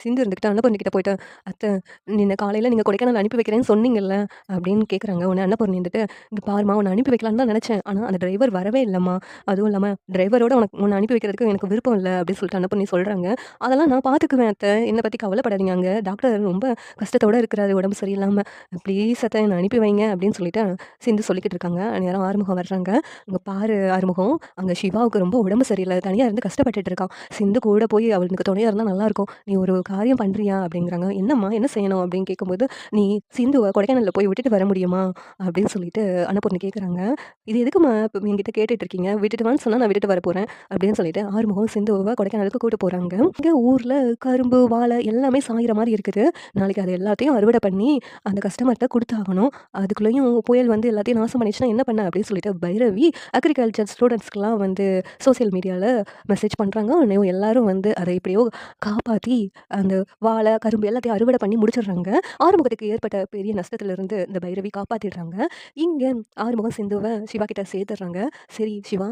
சிந்து இருந்துக்கிட்டு அன்னபூர்ணிகிட்ட போயிட்டு, "அத்தை நின்ன காலையில் நீங்கள் கொடைக்கானல் அனுப்பி வைக்கிறேன்னு சொன்னீங்கல்ல" அப்படின்னு கேட்குறாங்க. உடனே அன்னபூர்ணி வந்துட்டு, இங்கே பாரும்மா உன்னை அனுப்பி வைக்கலான்னு தான் நினச்சேன் ஆனால் அந்த டிரைவர் வரவே இல்லைம்மா அதுவும் இல்லாமல் டிரைவரோட உனக்கு உன்னை அனுப்பி வைக்கிறதுக்கு எனக்கு விருப்பம் இல்லை அப்படின்னு சொல்லிட்டு அன்னபூர்ணி சொல்கிறாங்க "அதெல்லாம் நான் பார்த்துக்குவேன் அத்தை. என்னை பற்றி கவலைப்படாதீங்க. அங்கே டாக்டர் ரொம்ப கஷ்டத்தோட இருக்கிறாரு உடம்பு சரியில்லாமல் ப்ளீஸ் அத்தை என்னை அனுப்பி வைங்க" அப்படின்னு சொல்லிட்டு சிந்து சொல்லிக்கிட்டு இருக்காங்க. நேரம் ஆறுமுகம் வர்றாங்க. அங்கே பாரு ஆறுமுகம், அங்கே சிவாவுக்கு ரொம்ப உடம்பு சரியில்லை தனியாக இருந்து கஷ்டப்பட்டுட்டு இருக்கான். சிந்து கூட போய் அவளுக்கு துணையாக இருந்தால் நல்லாயிருக்கும். நீ ஒரு காரியம் பண்ணுறியா அப்படிங்கிறாங்க. "என்னம்மா என்ன செய்யணும்?" அப்படின்னு கேட்கும்போது, "நீ சிந்துவை கொடைக்கானலில் போய் விட்டுட்டு வர முடியுமா?" அப்படின்னு சொல்லிட்டு அன்னபூர்ணி கேட்குறாங்க. "இது எதுக்குமா இப்போ என்கிட்ட கேட்டுட்டு இருக்கீங்க? விட்டுட்டு வான்னு சொன்னால் நான் விட்டுட்டு வர போகிறேன் அப்படின்னு சொல்லிட்டு ஆறுமுகம் சிந்துவை கொடைக்கானலுக்கு கூட்டு போகிறாங்க இங்கே ஊரில் கரும்பு, வாழை எல்லாமே சாயிற மாதிரி இருக்குது. நாளைக்கு அது எல்லாத்தையும் அறுவடை பண்ணி அந்த கஸ்டமர்கிட்ட கொடுத்தாகணும் அதுக்குள்ளேயும் புயல் வந்து எல்லாத்தையும் நாசம் பண்ணிச்சுன்னா என்ன பண்ண? அப்படின்னு சொல்லிட்டு பைரவி அக்ரிகல்ச்சர் ஸ்டூடெண்ட்ஸ்க்கெலாம் வந்து சோசியல் மீடியாவில் மெசேஜ் பண்ணுறாங்க உடனே எல்லாரும் வந்து அதை எப்படியோ காப்பாற்றி அந்த வாழை, கரும்பு எல்லாத்தையும் அறுவடை பண்ணி முடிச்சிடுறாங்க. ஆறுமுகத்துக்கு ஏற்பட்ட பெரிய நஷ்டத்திலிருந்து இந்த பைரவி காப்பாற்றிடுறாங்க இங்கே ஆறுமுகம் சிந்துவை சிவா கிட்ட சேர்த்துடுறாங்க. "சரி சிவா,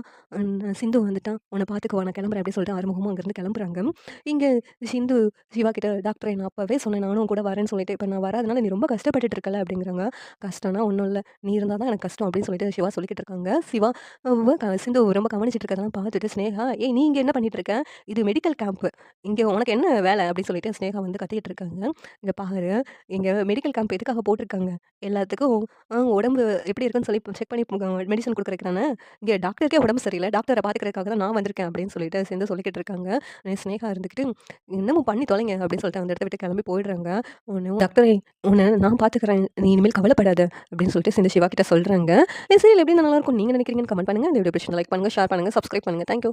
சிந்து வந்துட்டான். உன்னை பார்த்துக்குவா. நான் கிளம்புறேன்" அப்படின்னு சொல்லிட்டு ஆறுமுகமும் அங்கேருந்து கிளம்புறாங்க. இங்கே சிந்து சிவா கிட்ட, டாக்டரை நான் அப்பவே சொன்னேன் நானும் கூட வரேன்னு சொல்லிட்டு. இப்போ நான் வராதனால நீ ரொம்ப கஷ்டப்பட்டுட்டு இருக்கல அப்படிங்கிறாங்க. "கஷ்டம்னா ஒன்றும் இல்லை நீ இருந்தால் தான் எனக்கு கஷ்டம்" அப்படின்னு சொல்லிட்டு சிவா சொல்லிக்கிட்டு இருக்காங்க. சிவா சிந்து ரொம்ப கவனிச்சிட்டு இருக்கிறதெல்லாம் பார்த்துட்டு ஸ்னேகா, "ஏய் நீ இங்கே என்ன பண்ணிட்டு இருக்க? இது மெடிக்கல் கேம்ப்பு. இங்கே உனக்கு என்ன வேலை?" அப்படின்னு சொல்லி சொல்லிட்டு ஸ்னேகா வந்து கத்திக்கிட்டு இருக்காங்க. இங்கே பாரு, இங்கே மெடிக்கல் கேம்ப் எதுக்காக போட்டிருக்காங்க? எல்லாத்துக்கும் உடம்பு எப்படி இருக்குன்னு சொல்லி செக் பண்ணி மெடிசன் குடுக்குறதுக்கு இங்கே டாக்டருக்கே உடம்பு சரியில்லை டாக்டரை பார்த்துக்கிறதுக்காக தான் நான் வந்திருக்கேன்" அப்படின்னு சொல்லிட்டு சேர்ந்து சொல்லிக்கிட்டு இருக்காங்க. ஸ்னேகா இருந்துக்கிட்டு, "என்னமோ பண்ணி தொலைங்க" அப்படின்னு சொல்லிட்டு அந்த இடத்த விட்டு கிளம்பி போயிடுறாங்க. ஒன்று டாக்டரை உன்னை நான் பார்த்துக்கிறேன். நீ இனிமேல் கவலைப்படாது அப்படின்னு சொல்லிட்டு சேர்ந்து சிவா கிட்ட சொல்கிறாங்க சரி எப்படி நல்லாயிருக்கும் நீங்க நினைக்கிறீங்கன்னு கமெண்ட் பண்ணுங்கள் இந்த வீடியோ பிடிச்சிருந்தா லைக் பண்ணுங்கள் ஷேர் பண்ணுங்க, சப்ஸ்கிரைப் பண்ணுங்க. Thank you.